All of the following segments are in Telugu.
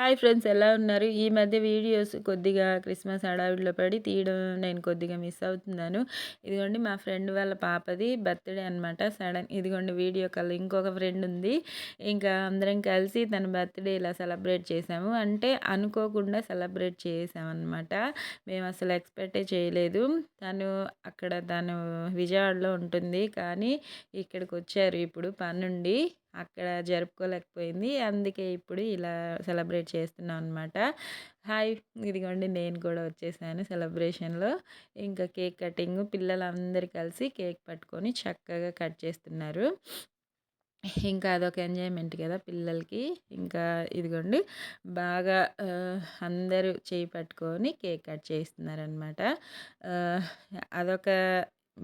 హాయ్ ఫ్రెండ్స్ ఎలా ఉన్నారు? ఈ మధ్య వీడియోస్ కొద్దిగా క్రిస్మస్ హడావిడిలో పడి తీయడం నేను కొద్దిగా మిస్ అవుతున్నాను. ఇదిగోండి మా ఫ్రెండ్ వాళ్ళ పాపది బర్త్డే అనమాట సడన్ ఇదిగోండి వీడియో కాల్ ఇంకొక ఫ్రెండ్ ఉంది. ఇంకా అందరం కలిసి తన బర్త్డే ఇలా సెలబ్రేట్ చేసాము. అంటే అనుకోకుండా సెలబ్రేట్ చేసామన్నమాట. మేము అసలు ఎక్స్పెక్టే చేయలేదు. తను అక్కడ తను విజయవాడలో ఉంటుంది. కానీ ఇక్కడికి వచ్చారు ఇప్పుడు పనుండి. అక్కడ జరుపుకోలేకపోయింది. అందుకే ఇప్పుడు ఇలా సెలబ్రేట్ చేస్తున్నాం అనమాట హాయ్ ఇదిగోండి నేను కూడా వచ్చేసాను సెలబ్రేషన్లో. ఇంకా కేక్ కటింగ్ పిల్లలందరూ కలిసి కేక్ పట్టుకొని చక్కగా కట్ చేస్తున్నారు. ఇంకా అదొక ఎంజాయ్మెంట్ కదా పిల్లలకి. ఇంకా ఇదిగోండి బాగా అందరూ చేయి పట్టుకొని కేక్ కట్ చేస్తున్నారనమాట అదొక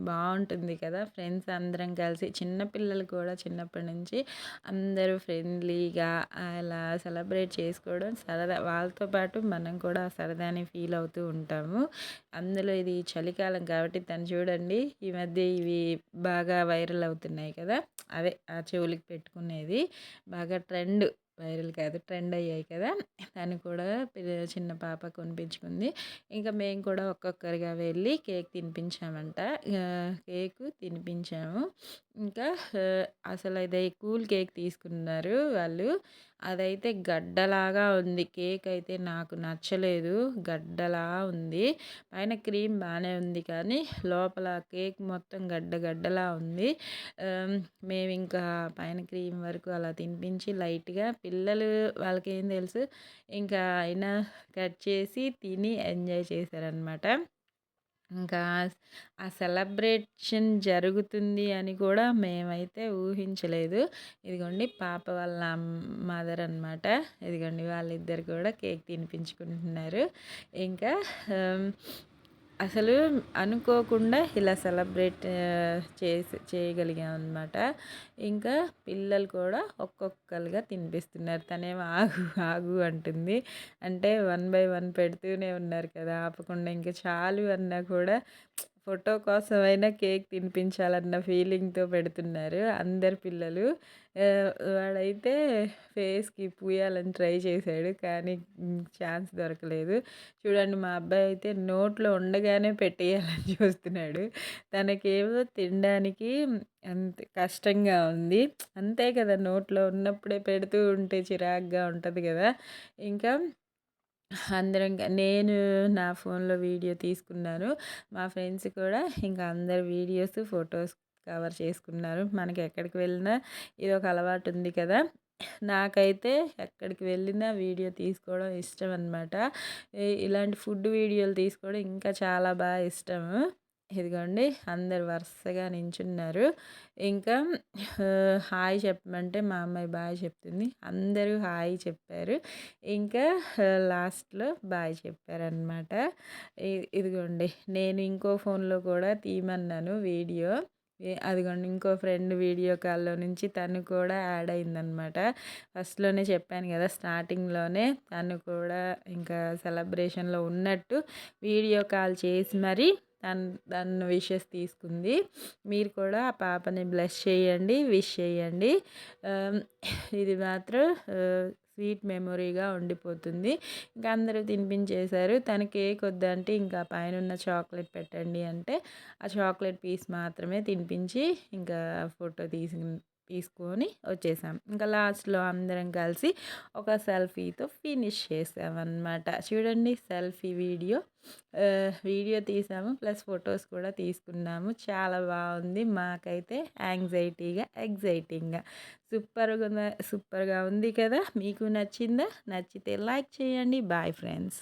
బాగుంటుంది కదా ఫ్రెండ్స్ అందరం కలిసి చిన్నపిల్లలు కూడా చిన్నప్పటి నుంచి అందరూ ఫ్రెండ్లీగా అలా సెలబ్రేట్ చేసుకోవడం సరదా. వాళ్ళతో పాటు మనం కూడా సరదాని ఫీల్ అవుతూ ఉంటాము. అందులో ఇది చలికాలం కాబట్టి తను చూడండి ఈ మధ్య ఇవి బాగా వైరల్ అవుతున్నాయి కదా. అవే ఆ చెవులకి పెట్టుకునేది. బాగా ట్రెండ్ వైరల్ కాదు ట్రెండ్ అయ్యాయి కదా! దాన్ని కూడా చిన్న పాప కొనిపించుకుంది. ఇంకా మేము కూడా ఒక్కొక్కరిగా వెళ్ళి కేక్ తినిపించామంట. కేకు తినిపించాము. ఇంకా అసలు అదే కూల్ కేక్ తీసుకున్నారు వాళ్ళు. అదైతే గడ్డలాగా ఉంది. కేక్ అయితే నాకు నచ్చలేదు. గడ్డలా ఉంది. పైన క్రీమ్ బాగానే ఉంది కానీ లోపల కేక్ మొత్తం గడ్డ గడ్డలా ఉంది. మేము ఇంకా పైన క్రీమ్ వరకు అలా తినిపించి లైట్గా పిల్లలు వాళ్ళకి ఏం తెలుసు. ఇంకా అయినా కట్ చేసి తిని ఎంజాయ్ చేశారనమాట ఇంకా ఆ సెలబ్రేషన్ జరుగుతుంది అని కూడా మేమైతే ఊహించలేదు. ఇదిగోండి పాప వాళ్ళ మదర్ అనమాట ఇదిగోండి వాళ్ళిద్దరు కూడా కేక్ తినిపించుకుంటున్నారు. ఇంకా అసలు అనుకోకుండా ఇలా సెలబ్రేట్ చేసి చేయగలిగాం అనమాట ఇంకా పిల్లలు కూడా ఒక్కొక్కరుగా తినిపిస్తున్నారు. తనేమో ఆగు ఆగు అంటుంది. అంటే వన్ బై వన్ పెడుతూనే ఉన్నారు కదా ఆపకుండా. ఇంకా చాలు అన్నా కూడా ఫోటో కోసమైనా కేక్ తినిపించాలన్న ఫీలింగ్తో పెడుతున్నారు అందరు పిల్లలు. వాడైతే ఫేస్కి పూయాలని ట్రై చేశాడు కానీ ఛాన్స్ దొరకలేదు. చూడండి మా అబ్బాయి అయితే నోట్లో ఉండగానే పెట్టేయాలని చూస్తున్నాడు. తనకేమో తినడానికి అంత కష్టంగా ఉంది. అంతే కదా నోట్లో ఉన్నప్పుడే పెడుతూ ఉంటే చిరాగ్గా ఉంటుంది కదా. ఇంకా అందరం నేను నా ఫోన్లో వీడియో తీసుకున్నాను. మా ఫ్రెండ్స్ కూడా ఇంకా అందరు వీడియోస్ ఫొటోస్ కవర్ చేసుకున్నారు. మనకి ఎక్కడికి వెళ్ళినా ఇది ఒక అలవాటు ఉంది కదా. నాకైతే ఎక్కడికి వెళ్ళినా వీడియో తీసుకోవడం ఇష్టం అనమాట ఇలాంటి ఫుడ్ వీడియోలు తీసుకోవడం ఇంకా చాలా బాగా ఇష్టము. ఇదిగోండి అందరు వరుసగా నించున్నారు. ఇంకా హాయ్ చెప్పమంటే మా అమ్మాయి బాయ్ చెప్తుంది. అందరూ హాయ్ చెప్పారు. ఇంకా లాస్ట్లో బాయ్ చెప్పారనమాట ఇదిగోండి. నేను ఇంకో ఫోన్లో కూడా తీయమన్నాను వీడియో. అదిగోండి ఇంకో ఫ్రెండ్ వీడియో కాల్లో నుంచి తను కూడా యాడ్ అయిందనమాట ఫస్ట్లోనే చెప్పాను కదా స్టార్టింగ్లోనే తను కూడా ఇంకా సెలబ్రేషన్లో ఉన్నట్టు వీడియో కాల్ చేసి మరి తను విషెస్ తీసుకుంది. మీరు కూడా ఆ పాపని బ్లెస్ చేయండి విష్ చేయండి. ఇది మాత్రం స్వీట్ మెమొరీగా ఉండిపోతుంది. ఇంకా అందరూ తినిపించేశారు. తన కేక్ వద్దంటే ఇంకా పైన ఉన్న చాక్లెట్ పెట్టండి అంటే ఆ చాక్లెట్ పీస్ మాత్రమే తినిపించి ఇంకా ఫోటో తీసి తీసుకొని వచ్చేసాం. ఇంకా లాస్ట్లో అందరం కలిసి ఒక సెల్ఫీతో ఫినిష్ చేసామన్నమాట. చూడండి సెల్ఫీ వీడియో. వీడియో తీసాము ప్లస్ ఫొటోస్ కూడా తీసుకున్నాము. చాలా బాగుంది. మాకైతే యాంగ్జైటీగా ఎగ్జైటింగ్గా. సూపర్గా సూపర్గా ఉంది కదా. మీకు నచ్చిందా? నచ్చితే లైక్ చేయండి. Bye friends.